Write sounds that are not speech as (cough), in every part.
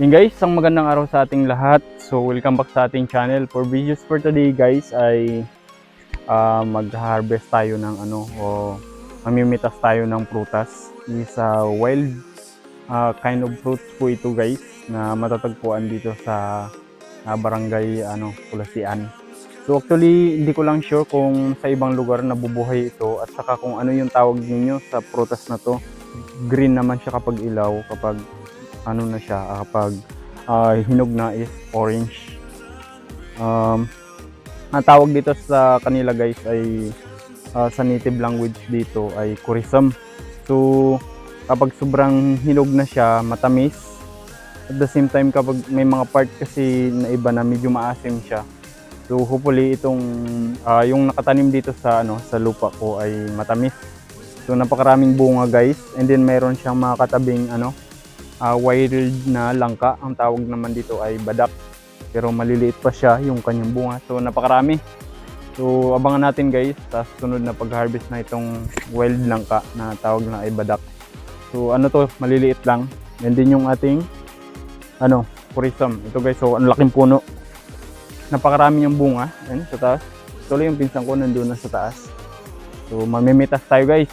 Yun guys, isang magandang araw sa ating lahat. So welcome back sa ating channel. For videos for today guys ay ah, mag-harvest tayo ng ano o mamimitas tayo ng prutas. Is a wild ah, kind of fruits po ito guys na matatagpuan dito sa ah, barangay ano Kulasian. So actually hindi ko lang sure kung sa ibang lugar nabubuhay ito at saka kung ano yung tawag ninyo sa prutas na to. Green naman siya kapag ilaw, kapag ano na siya ah, kapag ah, hinog na is orange. Um, ang tawag dito sa kanila guys ay ah, sa native language dito ay kurisam. So kapag sobrang hinog na siya, matamis. At the same time kapag may mga part kasi na iba na medyo maasim siya. So hopefully itong ah, yung nakatanim dito sa ano sa lupa ko ay matamis. So napakaraming bunga guys and then mayroon siyang mga katabing ano uh, wild na langka. Ang tawag naman dito ay badak. Pero maliliit pa siya yung kanyang bunga. So napakarami. So abangan natin guys sa sunod na pag-harvest na itong wild langka na tawag na ay badak. So ano to, maliliit lang. Yan din yung ating ano, purisam. Ito guys, so ang laking puno. Napakarami yung bunga. Yan, sa taas. Tuloy yung pinsan ko nandun na sa taas. So mamimitas tayo guys.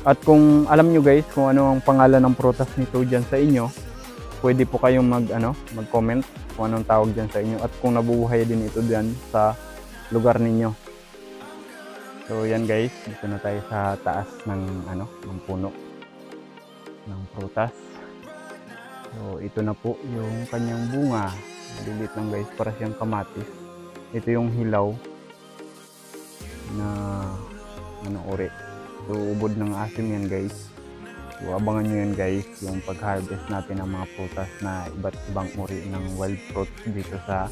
At kung alam nyo guys kung ano ang pangalan ng prutas nito dyan sa inyo, pwede po kayong mag, ano, mag-comment kung anong tawag dyan sa inyo at kung nabubuhay din ito dyan sa lugar ninyo. So yan guys, dito na tayo sa taas ng ano, ng puno ng prutas. So ito na po yung kanyang bunga. Maliliit lang guys, para siyang kamatis. Ito yung hilaw na ano uri. So, ubod ng asim yan guys. So, abangan nyo yan guys, yung pag-harvest natin ng mga prutas na iba't ibang uri ng wild fruits dito sa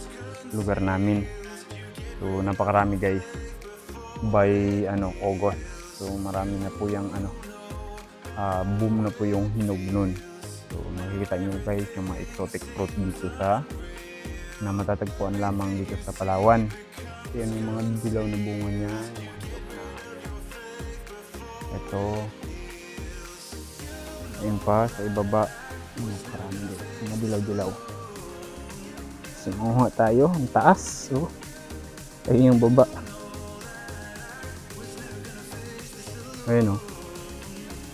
lugar namin. So, napakarami guys. By ano, August. So, marami na po yung ano, ah, boom na po yung hinog nun. So, makikita nyo guys yung mga exotic fruit dito sa na matatagpuan lamang dito sa Palawan. Yan yung mga dilaw na bunga niya, ito. Ayun pa, sa ibaba. Parang din. Mga dilaw-dilaw. Simuha tayo. Ang taas. Oh. Ayun yung baba. Ayun oh.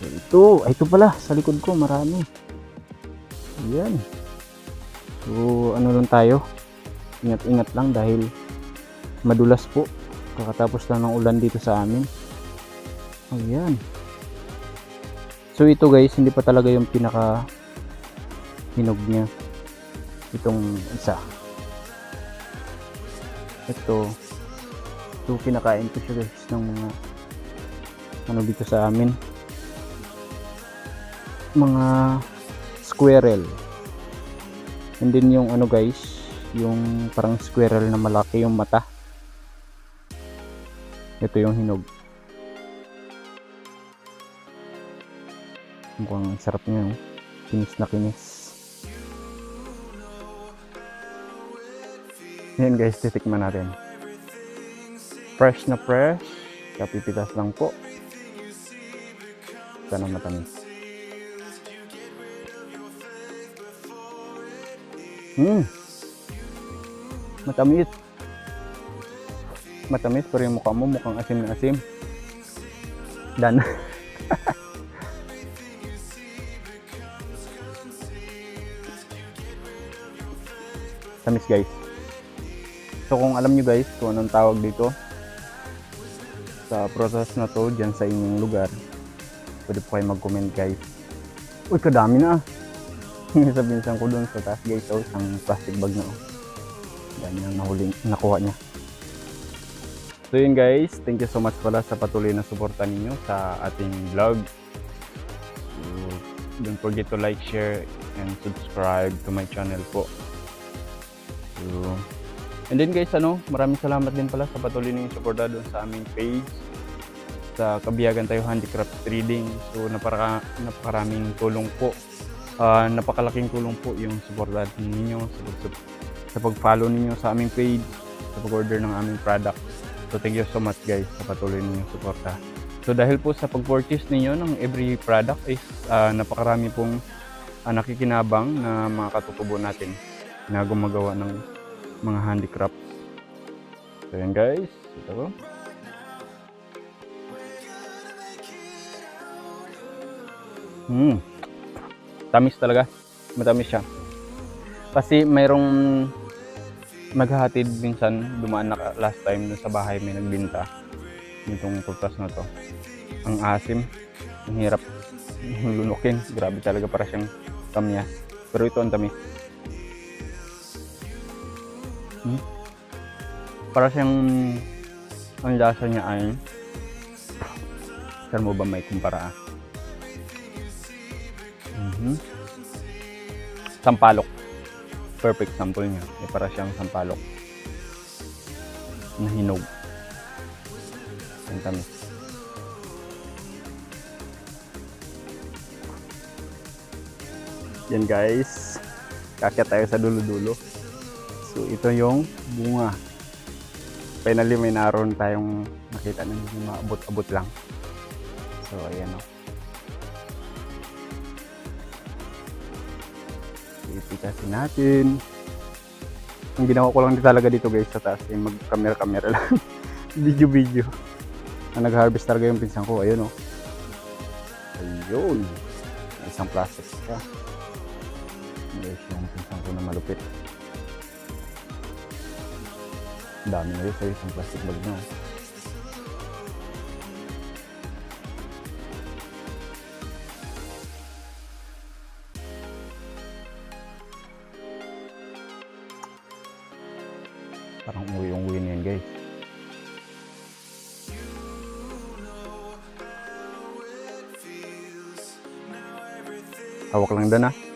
Ito. Ito pala. Sa likod ko. Marami. Ayan. So, ano lang tayo. Ingat-ingat lang dahil madulas po. Kakatapos lang ng ulan dito sa amin. Ayan. So ito guys, hindi pa talaga yung pinaka hinog niya. Itong isa. Ito. Ito kinakain ko siya guys ng mga ano dito sa amin. Mga squirrel. And then yung ano guys, yung parang squirrel na malaki yung mata. Ito yung hinog. Mukhang sarap niya. oh. Kinis na kinis. Yan guys, titikman natin. Fresh na fresh. Kapipitas lang po. Sana matamis. Hmm. Matamis. Matamis pero yung mukha mo mukhang asim na asim. Dan. (laughs) tamis guys. So kung alam nyo guys kung anong tawag dito sa process na to dyan sa inyong lugar, pwede po kayo mag-comment guys. Uy, kadami na. (laughs) sa binsan ko dun sa taas guys, oh, isang plastic bag na. Oh. Dami nahuling, nakuha niya. So yun guys, thank you so much pala sa patuloy na suporta ninyo sa ating vlog. So, don't forget to like, share, and subscribe to my channel po. So, and then guys, ano, maraming salamat din pala sa patuloy ninyong suporta doon sa aming page sa Kabiyagan Tayo Handicraft Trading. So, napaka, napakaraming tulong po. Ah, napakalaking tulong po yung suporta ninyo sa, pag- sa pag-follow ninyo sa aming page, sa pag-order ng aming product. So, thank you so much guys sa patuloy ninyong suporta. So, dahil po sa pag-purchase ninyo ng every product is ah, napakarami pong ah, nakikinabang na mga katutubo natin na gumagawa ng mga handicrafts. So yan guys, ito ko. Hmm. Tamis talaga. Matamis siya. Kasi mayroong maghahatid minsan dumaan na last time sa bahay may nagbinta nitong prutas na to. Ang asim, ang hirap (laughs) lunukin. Grabe talaga para siyang kamyas. Pero ito ang tamis. Hmm? Para siyang ang lasa niya ay saan mo ba may kumpara? Mhm. Sampalok. Perfect sample niya. Eh, para siyang sampalok. Na hinog. Ang tamis. Yan guys. Kakit tayo sa dulo-dulo. So ito yung bunga. Finally may naroon tayong nakita na hindi maabot-abot lang. So ayan o. Ipitasin natin. Ang ginawa ko lang talaga dito guys sa taas ay mag-camera-camera lang. (laughs) Video-video. Ang nag-harvest talaga yung pinsan ko. Ayun o. Ayun. May Isang plastic pa. Guys, yung pinsan ko na malupit. Dami na yun sa plastic bag na. oh. Parang uwi yung uwi na yun guys. Hawak lang doon ah.